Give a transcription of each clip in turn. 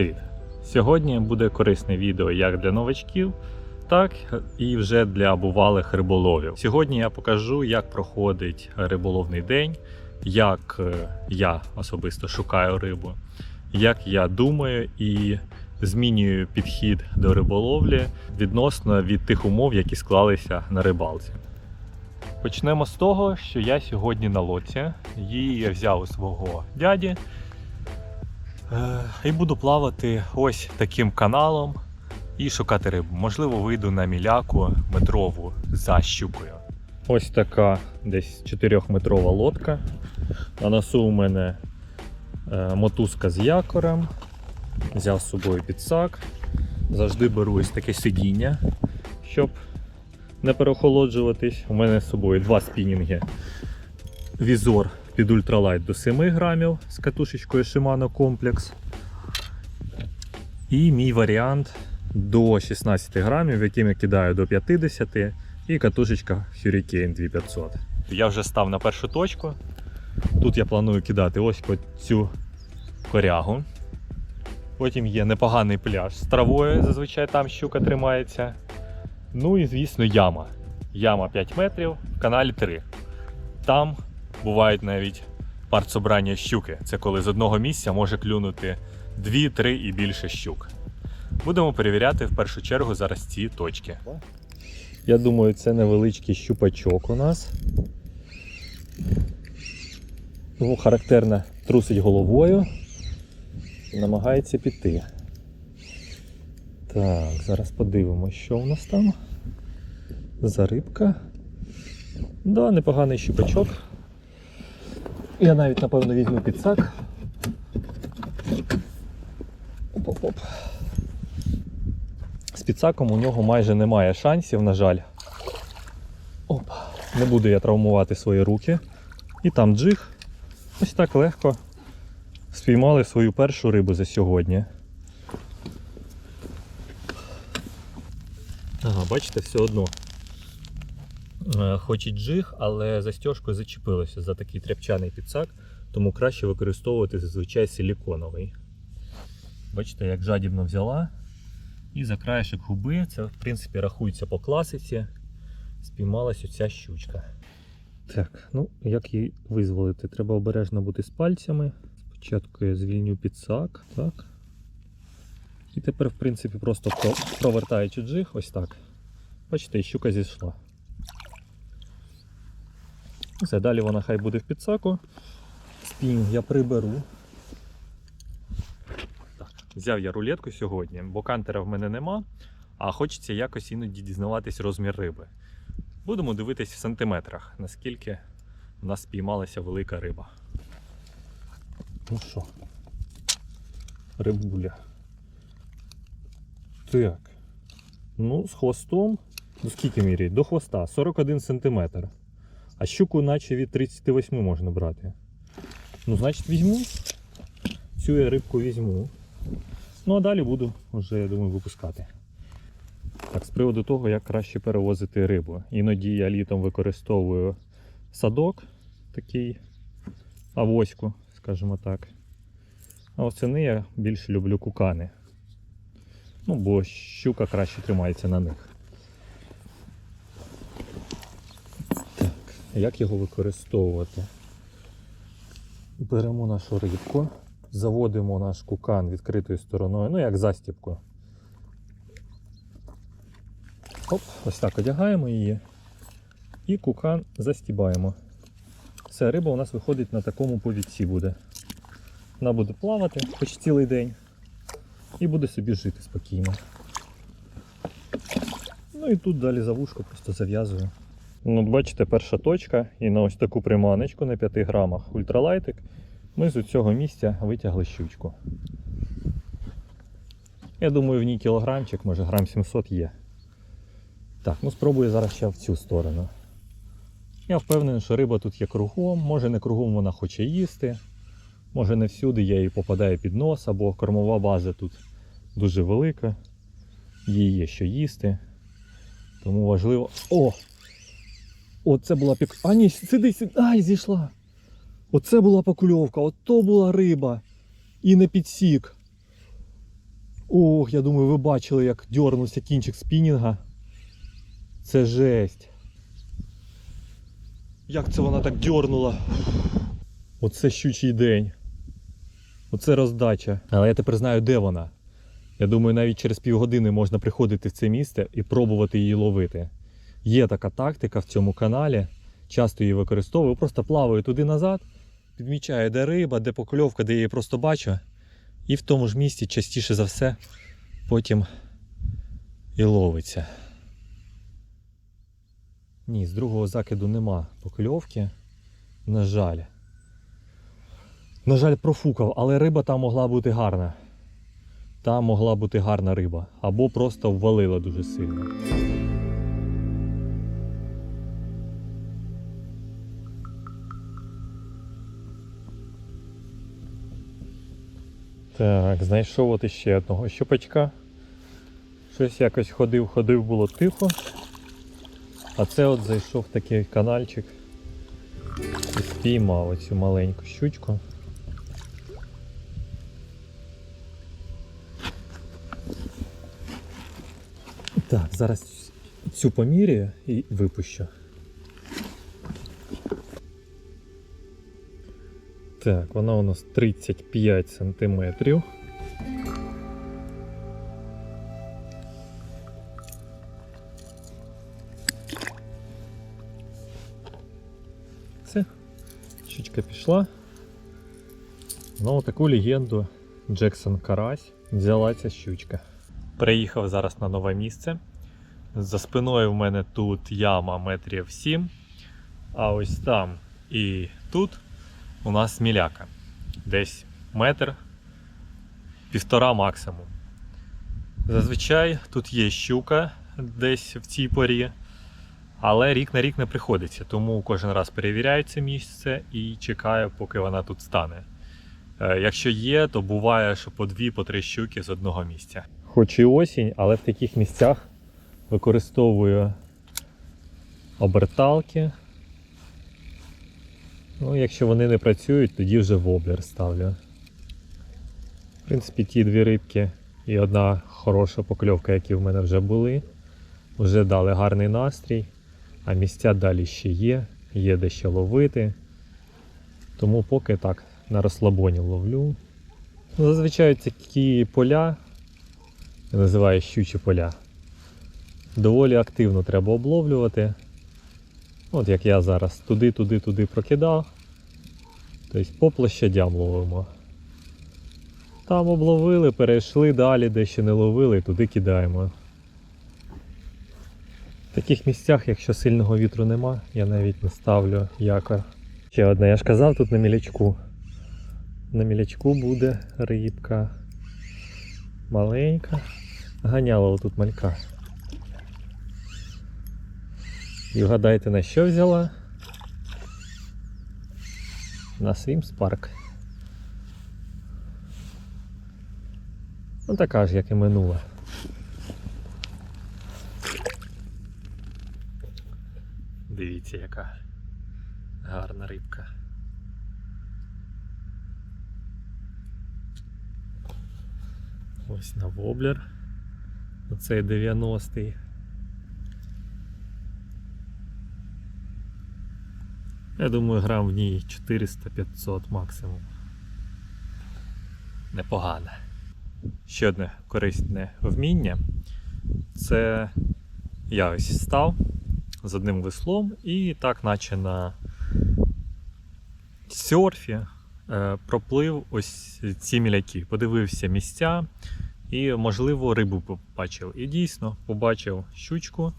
Привіт! Сьогодні буде корисне відео як для новачків, так і вже для бувалих риболовів. Сьогодні я покажу, як проходить риболовний день, як е, я особисто шукаю рибу, як я думаю і змінюю підхід до риболовлі відносно від тих умов, які склалися на рибалці. Почнемо з того, що я сьогодні на лодці. Її я взяв у свого дяді. Е, І буду плавати ось таким каналом і шукати рибу. Можливо, вийду на міляку метрову за щукою. Ось така десь 4-метрова лодка. На носу у мене е, мотузка з якорем. Взяв з собою підсак. Завжди беру ось таке сидіння, щоб не переохолоджуватись. У мене з собою два спінінги. Візор під ультралайт до 7 грамів з катушечкою Shimano Complex. І мій варіант до 16 грамів, яким я кидаю до 50 і катушечка Hurricane 2500. Я вже став на першу точку. Тут я планую кидати ось по цю корягу. Потім є непоганий пляж з травою, зазвичай там щука тримається. Ну і, звісно, яма. Яма 5 метрів, в каналі 3. Там бувають навіть партсобрання щуки. Це коли з одного місця може клюнути 2-3 і більше щук. Будемо перевіряти в першу чергу зараз ці точки. Я думаю, це невеличкий щупачок у нас. Характерно трусить головою і намагається піти. Так, зараз подивимося, що у нас там. За рибка. Да, непоганий щупачок. Я навіть, напевно, візьму підсак. Оп-оп-оп. З підсаком у нього майже немає шансів, на жаль. Оп. Не буду я травмувати свої руки. І там джиг. Ось так легко спіймали свою першу рибу за сьогодні. Ага, бачите, все одно. Е, Хоч і джиг, але застіжкою зачепилося за такий тряпчаний підсак, тому краще використовувати зазвичай силіконовий. Бачите, як жадібно взяла. І за краєшок губи, це в принципі рахується по класиці, спіймалась оця щучка. Так, ну як її визволити? Треба обережно бути з пальцями. Спочатку я звільню підсак. Так. І тепер, в принципі, просто провертаючи джиг, ось так. Бачите, щука зійшла. Все, далі вона хай буде в підсаку. Спінінг я приберу. Так, взяв я рулетку сьогодні, бо кантера в мене нема, а хочеться якось іноді дізнаватись розмір риби. Будемо дивитись в сантиметрах, наскільки в нас спіймалася велика риба. Ну що, рибуля. Так. Ну, з хвостом. Ну скільки міряють? До хвоста 41 см. А щуку наче від 38 можна брати. Ну, значить, візьму. Цю я рибку візьму. Ну а далі буду вже, я думаю, випускати. Так, з приводу того, як краще перевозити рибу. Іноді я літом використовую садок, такий авоську, скажімо так. А восени я більше люблю кукани. Ну, бо щука краще тримається на них. Як його використовувати? Беремо нашу рибку, заводимо наш кукан відкритою стороною, ну як застіпку. Оп, ось так одягаємо її і кукан застібаємо. Все, риба у нас виходить на такому повідці буде. Вона буде плавати хоч цілий день і буде собі жити спокійно. Ну і тут далі за вушко просто зав'язую. Ну, бачите, перша точка, і на ось таку приманочку на 5 грамах ультралайтик ми з цього місця витягли щучку. Я думаю, в ній кілограмчик, може грам 700 є. Так, ну спробую зараз ще в цю сторону. Я впевнений, що риба тут є кругом, може не кругом вона хоче їсти. Може не всюди я їй попадаю під нос, або кормова база тут дуже велика. Їй є що їсти. Тому важливо. О! О, це була пік. А ні, сиди, сиди. Ай, зійшла. Оце була покульовка, ото була риба. І не підсік. Ох, я думаю, ви бачили, як дьорнувся кінчик спінінга. Це жесть. Як це вона так дьорнула? Оце щучий день. Оце роздача. Але я тепер знаю, де вона. Я думаю, навіть через півгодини можна приходити в це місце і пробувати її ловити. Є така тактика в цьому каналі. Часто її використовую. Просто плаваю туди-назад, підмічаю, де риба, де покльовка, де я її просто бачу. І в тому ж місці частіше за все потім і ловиться. Ні, з другого закиду нема покльовки. На жаль. На жаль, профукав, але риба там могла бути гарна. Там могла бути гарна риба. Або просто ввалила дуже сильно. Так, знайшов от іще одного щупачка. Щось якось ходив, ходив, було тихо. А це от зайшов такий канальчик і спіймав оцю маленьку щучку. Так, зараз цю поміряю і випущу. Так, вона у нас 35 сантиметрів. Все, щучка пішла. Ну, таку легенду Джексон Карась взяла ця щучка. Приїхав зараз на нове місце. За спиною в мене тут яма метрів 7, а ось там і тут у нас міляка. Десь метр, півтора максимум. Зазвичай тут є щука десь в цій порі, але рік на рік не приходиться, тому кожен раз перевіряю це місце і чекаю, поки вона тут стане. Е, Якщо є, то буває, що по дві, по три щуки з одного місця. Хоч і осінь, але в таких місцях використовую оберталки. Ну, якщо вони не працюють, тоді вже воблер ставлю. В принципі, ті дві рибки і одна хороша покльовка, які в мене вже були, вже дали гарний настрій, а місця далі ще є, є де ще ловити. Тому поки так на розслабоні ловлю. Ну, Зазвичай такі поля, я називаю щучі поля, доволі активно треба обловлювати. От як я зараз туди, туди, туди прокидав. Тобто по площадям ловимо. Там обловили, перейшли далі, де ще не ловили, туди кидаємо. В таких місцях, якщо сильного вітру нема, я навіть не ставлю якор. Ще одне, я ж казав тут на мілячку. На мілячку буде рибка. Маленька. Ганяла отут малька. І вгадайте на що взяла? На Свімс парк. Ну така ж, як і минула. Дивіться, яка гарна рибка. Ось на воблер. Оцей 90-й. Я думаю, грам в ній 400-500 максимум. Непогано. Ще одне корисне вміння. Це я ось став з одним веслом і так, наче на серфі, е, проплив ось ці міляки. Подивився місця і, можливо, рибу побачив. І дійсно побачив щучку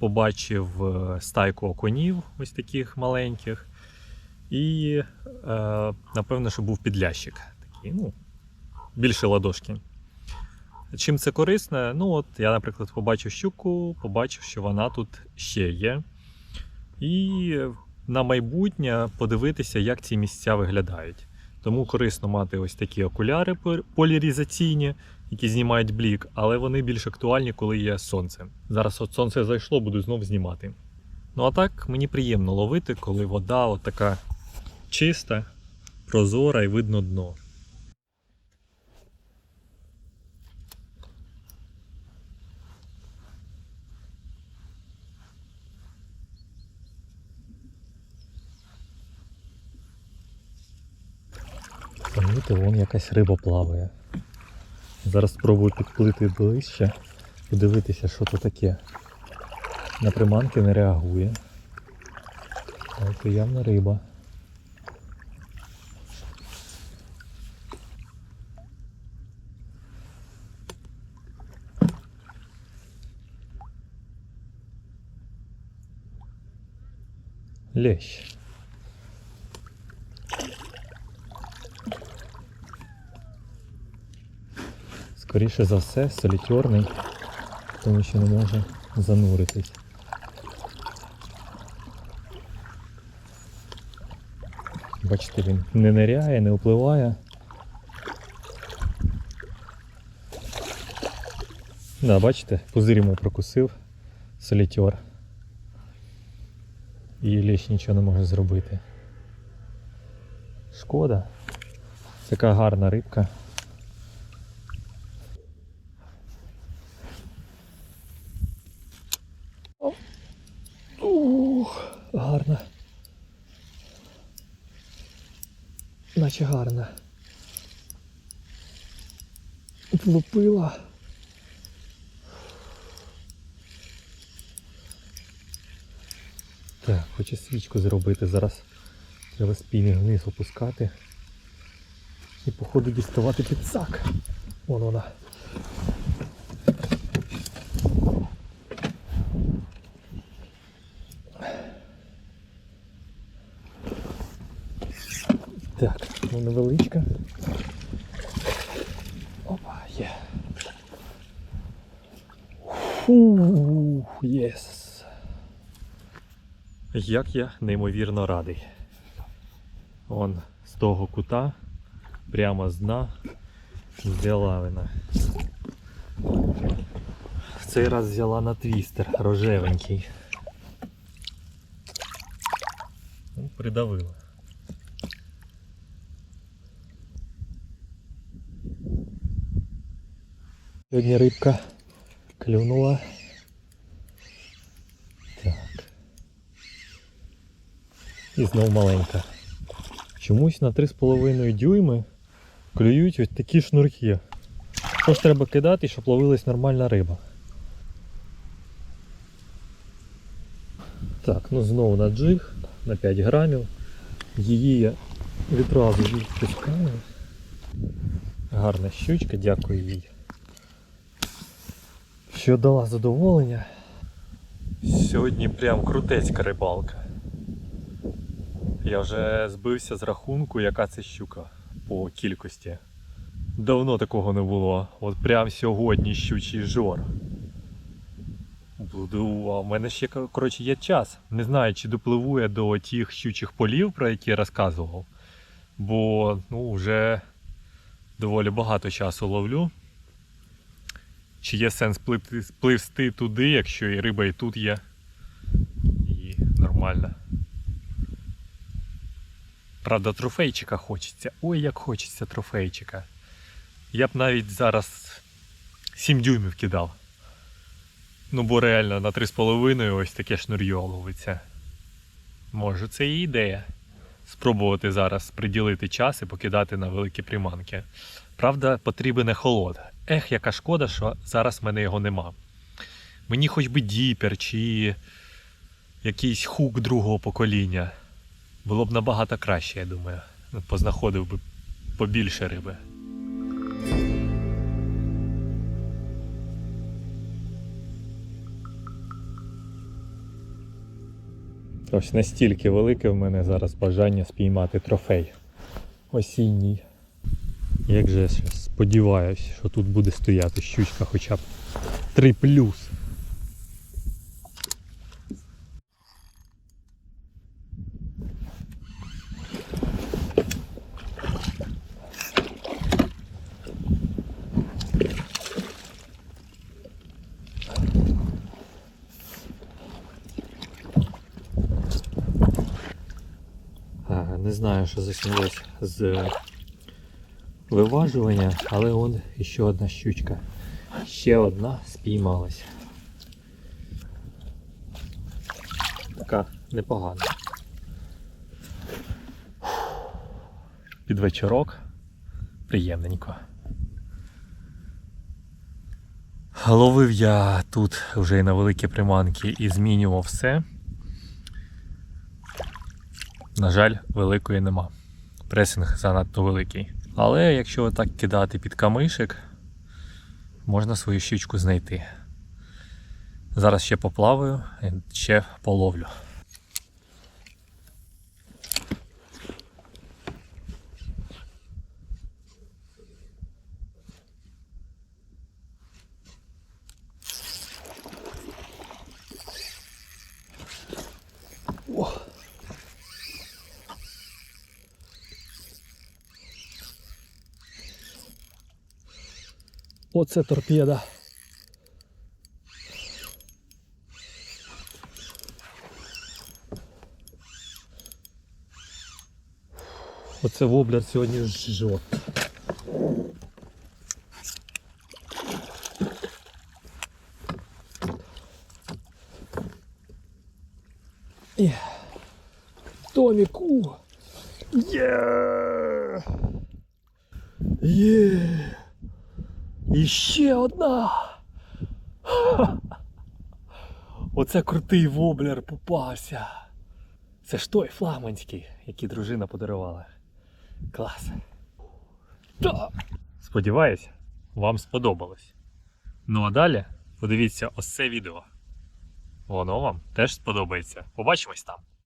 побачив е, стайку окунів, ось таких маленьких. І, е, напевно, що був підлящик. Такий, ну, більше ладошки. Чим це корисне? Ну, от я, наприклад, побачив щуку, побачив, що вона тут ще є. І на майбутнє подивитися, як ці місця виглядають. Тому корисно мати ось такі окуляри поляризаційні, які знімають блік, але вони більш актуальні, коли є сонце. Зараз от сонце зайшло, буду знов знімати. Ну а так мені приємно ловити, коли вода от така чиста, прозора і видно дно. Помітив, вон якась риба плаває. Зараз спробую підплити ближче, подивитися, що то таке. На приманки не реагує. Але то явно риба. Лещ. Скоріше за все, солітьорний, тому що не може зануритись. Бачите, він не ниряє, не впливає. Да, бачите, пузир йому прокусив солітьор. І ліщ нічого не може зробити. Шкода. Така гарна рибка. Ух, гарна. Наче гарна. Влупила. Так, хочу свічку зробити. Зараз треба спійник вниз опускати. І походу діставати підсак. Вон вона. Так, ну невеличка. Опа, є. Фу, єс. Як я неймовірно радий. Он з того кута, прямо з дна, взяла вона. В цей раз взяла на твістер рожевенький. Ну, Придавила. Сьогодні рибка клюнула. Так. І знов маленька. Чомусь на 3,5 дюйми клюють ось такі шнурки. Що ж треба кидати, щоб ловилась нормальна риба. Так, ну знову на джиг на 5 грамів. Її я відразу відпускаю. Гарна щучка, дякую їй. Що дала задоволення. Сьогодні прям крутецька рибалка. Я вже збився з рахунку, яка це щука по кількості. Давно такого не було. От прям сьогодні щучий жор. Буду, а в мене ще коротше, є час. Не знаю, чи допливу я до тих щучих полів, про які я розказував. Бо ну, вже доволі багато часу ловлю. Чи є сенс пливти, пливсти туди, якщо і риба і тут є. І нормально. Правда, трофейчика хочеться. Ой, як хочеться трофейчика. Я б навіть зараз 7 дюймів кидав. Ну, бо реально на 3,5 ось таке шнур'йо ловиться. Може це і ідея. Спробувати зараз приділити час і покидати на великі приманки. Правда, потрібен ехолот. Ех, яка шкода, що зараз в мене його нема. Мені хоч би діпер чи якийсь хук другого покоління. Було б набагато краще, я думаю. Познаходив би побільше риби. Ось настільки велике в мене зараз бажання спіймати трофей осінній. Як же я сподіваюся, що тут буде стояти щучка хоча б 3 плюс. Не знаю, що заснулось з виважування, але он ще одна щучка. Ще одна спіймалася. Така непогана. Під вечорок. Приємненько. Ловив я тут вже на великі приманки і змінював все. На жаль, великої нема. Пресинг занадто великий. Але якщо так кидати під камишик, можна свою щічку знайти. Зараз ще поплаваю, ще половлю. Оце торпеда. Оце воблер сьогодні жжет. І... Томіку. Є! Є! І ще одна. Оце крутий воблер попався. Це ж той флагманський, який дружина подарувала. Клас. Та. Сподіваюсь, вам сподобалось. Ну а далі подивіться ось це відео. Воно вам теж сподобається. Побачимось там.